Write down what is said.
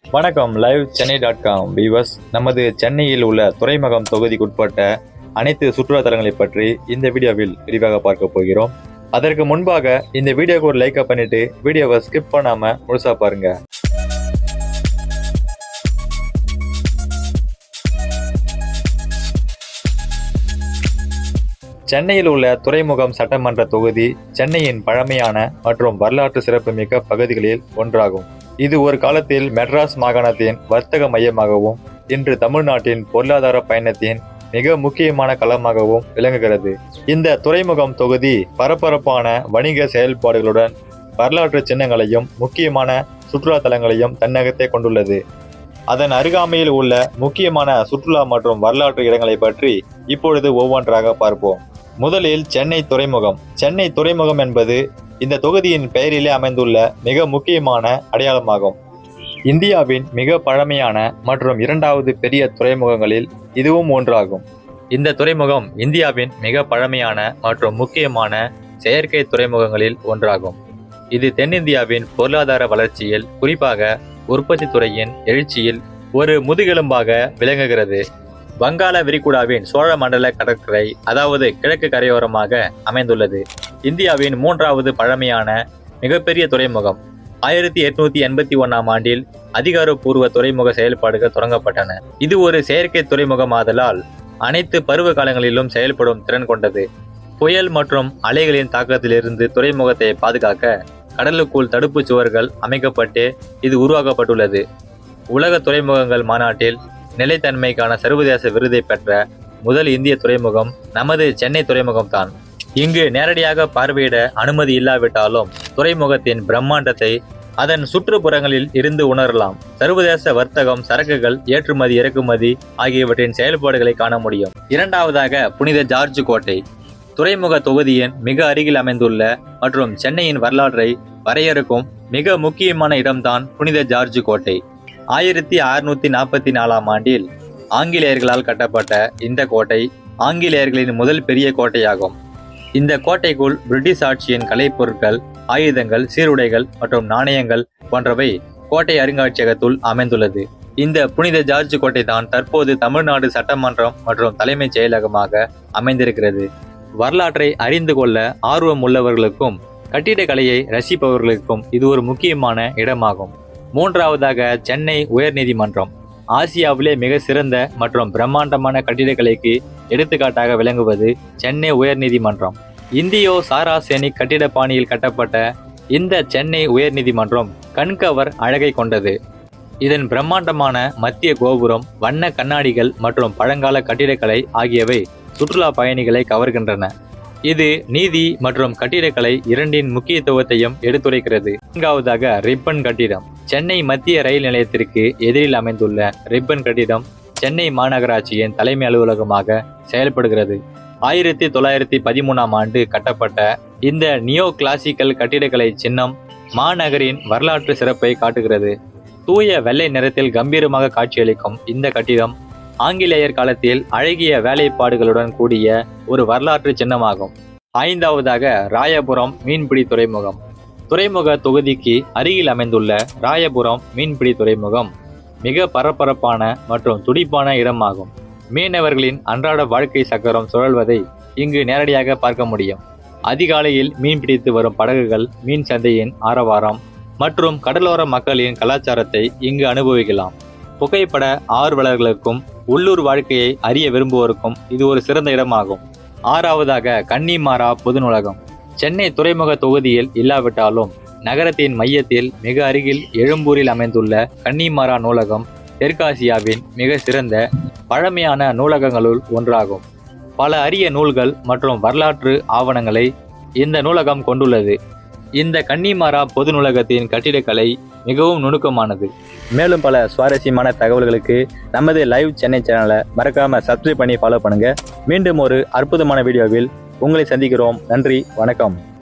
வணக்கம் live Chennai dot com விவஸ் நமது சென்னையில் உள்ள துறைமுகம் தொகுதிக்குட்பட்ட அனைத்து சுற்றுலா தலங்களை பற்றி இந்த வீடியோவில் விரிவாக பார்க்க போகிறோம். அதற்கு முன்பாக இந்த வீடியோக்கு ஒரு லைக்கை பண்ணிட்டு வீடியோவை ஸ்கிப் பண்ணாமல் முழுசாக பாருங்க. சென்னையில் உள்ள துறைமுகம் சட்டமன்ற தொகுதி சென்னையின் பழமையான மற்றும் வரலாற்று சிறப்புமிக்க பகுதிகளில் ஒன்றாகும். இது ஒரு காலத்தில் மெட்ராஸ் மாகாணத்தின் வர்த்தக மையமாகவும் இன்று தமிழ்நாட்டின் பொருளாதார பயணத்தின் மிக முக்கியமான களமாகவும் விளங்குகிறது. இந்த துறைமுகம் தொகுதி பரபரப்பான வணிக செயல்பாடுகளுடன் வரலாற்று சின்னங்களையும் முக்கியமான சுற்றுலா தலங்களையும் தன்னகத்தை கொண்டுள்ளது. அதன் அருகாமையில் உள்ள முக்கியமான சுற்றுலா மற்றும் வரலாற்று இடங்களை பற்றி இப்பொழுது ஒவ்வொன்றாக பார்ப்போம். முதலில் சென்னை துறைமுகம். சென்னை துறைமுகம் என்பது இந்த தொகுதியின் பெயரிலே அமைந்துள்ள மிக முக்கியமான அடையாளமாகும். இந்தியாவின் மிக பழமையான மற்றும் இரண்டாவது பெரிய துறைமுகங்களில் இதுவும் ஒன்றாகும். இந்த துறைமுகம் இந்தியாவின் மிக பழமையான மற்றும் முக்கியமான செயற்கை துறைமுகங்களில் ஒன்றாகும். இது தென்னிந்தியாவின் பொருளாதார வளர்ச்சியில் குறிப்பாக உற்பத்தி துறையின் எழுச்சியில் ஒரு முதுகெலும்பாக விளங்குகிறது. வங்காள விரிகுடாவின் சோழ மண்டல கடற்கரை அதாவது கிழக்கு கரையோரமாக அமைந்துள்ளது. இந்தியாவின் மூன்றாவது பழமையான மிகப்பெரிய துறைமுகம். ஆயிரத்தி எட்நூத்தி எண்பத்தி ஒன்னாம் ஆண்டில் அதிகாரப்பூர்வ துறைமுக செயல்பாடுகள் தொடங்கப்பட்டன. இது ஒரு செயற்கை துறைமுகம் ஆதலால் அனைத்து பருவ காலங்களிலும் செயல்படும் திறன் கொண்டது. புயல் மற்றும் அலைகளின் தாக்கத்திலிருந்து துறைமுகத்தை பாதுகாக்க கடலுக்குள் தடுப்புச் சுவர்கள் அமைக்கப்பட்டு இது உருவாக்கப்பட்டுள்ளது. உலக துறைமுகங்கள் மாநாட்டில் நிலைத்தன்மைக்கான சர்வதேச விருதை பெற்ற முதல் இந்திய துறைமுகம் நமது சென்னை துறைமுகம்தான். இங்கு நேரடியாக பார்வையிட அனுமதி இல்லாவிட்டாலும் துறைமுகத்தின் பிரம்மாண்டத்தை அதன் சுற்றுப்புறங்களில் இருந்து உணரலாம். சர்வதேச வர்த்தகம் சரக்குகள் ஏற்றுமதி இறக்குமதி ஆகியவற்றின் செயல்பாடுகளை காண முடியும். இரண்டாவதாக புனித ஜார்ஜ் கோட்டை. துறைமுக தொகுதியின் மிக அருகில் அமைந்துள்ள மற்றும் சென்னையின் வரலாற்றை வரையறுக்கும் மிக முக்கியமான இடம்தான் புனித ஜார்ஜ் கோட்டை. ஆயிரத்தி அறுநூத்தி நாற்பத்தி நாலாம் ஆண்டில் ஆங்கிலேயர்களால் கட்டப்பட்ட இந்த கோட்டை ஆங்கிலேயர்களின் முதல் பெரிய கோட்டையாகும். இந்த கோட்டைக்குள் பிரிட்டிஷ் ஆட்சியின் கலைப்பொருட்கள் ஆயுதங்கள் சீருடைகள் மற்றும் நாணயங்கள் போன்றவை கோட்டை அருங்காட்சியகத்துள் அமைந்துள்ளது. இந்த புனித ஜார்ஜ் கோட்டை தான் தற்போது தமிழ்நாடு சட்டமன்றம் மற்றும் தலைமைச் செயலகமாக அமைந்திருக்கிறது. வரலாற்றை அறிந்து கொள்ள ஆர்வம் உள்ளவர்களுக்கும் கட்டிடக்கலையை ரசிப்பவர்களுக்கும் இது ஒரு முக்கியமான இடமாகும். மூன்றாவதாக சென்னை உயர்நீதிமன்றம். ஆசியாவிலே மிக சிறந்த மற்றும் பிரம்மாண்டமான கட்டிடக்கலைக்கு எடுத்துக்காட்டாக விளங்குவது சென்னை உயர்நீதிமன்றம். இந்தியோ சாராசேனிக் கட்டிட பாணியில் கட்டப்பட்ட இந்த சென்னை உயர்நீதிமன்றம் கண்கவர் அழகை கொண்டது. இதன் பிரம்மாண்டமான மத்திய கோபுரம் வண்ண கண்ணாடிகள் மற்றும் பழங்கால கட்டிடக்கலை ஆகியவை சுற்றுலா பயணிகளை கவர்கின்றன. இது நீதி மற்றும் கட்டிடக்கலை இரண்டின் முக்கியத்துவத்தையும் எடுத்துரைக்கிறது. நான்காவதாக ரிப்பன் கட்டிடம். சென்னை மத்திய ரயில் நிலையத்திற்கு எதிரில் அமைந்துள்ள ரிப்பன் கட்டிடம் சென்னை மாநகராட்சியின் தலைமை அலுவலகமாக செயல்படுகிறது. ஆயிரத்தி தொள்ளாயிரத்தி பதிமூணாம் ஆண்டு கட்டப்பட்ட இந்த நியோ கிளாசிக்கல் கட்டிடக்கலை சின்னம் மாநகரின் வரலாற்று சிறப்பை காட்டுகிறது. தூய வெள்ளை நிறத்தில் கம்பீரமாக காட்சியளிக்கும் இந்த கட்டிடம் ஆங்கிலேயர் காலத்தில் அழகிய வேலைப்பாடுகளுடன் கூடிய ஒரு வரலாற்று சின்னமாகும். ஐந்தாவதாக ராயபுரம் மீன்பிடி துறைமுகம். துறைமுக தொகுதிக்கு அருகில் அமைந்துள்ள ராயபுரம் மீன்பிடி துறைமுகம் மிக பரபரப்பான மற்றும் துடிப்பான இடமாகும். மீனவர்களின் அன்றாட வாழ்க்கை சக்கரம் சுழல்வதை இங்கு நேரடியாக பார்க்க முடியும். அதிகாலையில் மீன்பிடித்து வரும் படகுகள் மீன் சந்தையின் ஆரவாரம் மற்றும் கடலோர மக்களின் கலாச்சாரத்தை இங்கு அனுபவிக்கலாம். புகைப்பட ஆர்வலர்களுக்கும் உள்ளூர் வாழ்க்கையை அறிய விரும்புவோருக்கும் இது ஒரு சிறந்த இடமாகும். ஆறாவதாக கன்னிமாரா பொது நூலகம். சென்னை துறைமுக தொகுதியில் இல்லாவிட்டாலும் நகரத்தின் மையத்தில் மிக அருகில் எழும்பூரில் அமைந்துள்ள கன்னிமாரா நூலகம் தெற்காசியாவின் மிக சிறந்த பழமையான நூலகங்களுள் ஒன்றாகும். பல அரிய நூல்கள் மற்றும் வரலாற்று ஆவணங்களை இந்த நூலகம் கொண்டுள்ளது. இந்த கன்னிமாரா பொது நூலகத்தின் கட்டிடக்கலை மிகவும் நுணுக்கமானது. மேலும் பல சுவாரஸ்யமான தகவல்களுக்கு நமது லைவ் சென்னை சேனலை மறக்காம சப்ஸ்கிரைப் பண்ணி ஃபாலோ பண்ணுங்க. மீண்டும் ஒரு அற்புதமான வீடியோவில் உங்களை சந்திக்கிறோம். நன்றி வணக்கம்.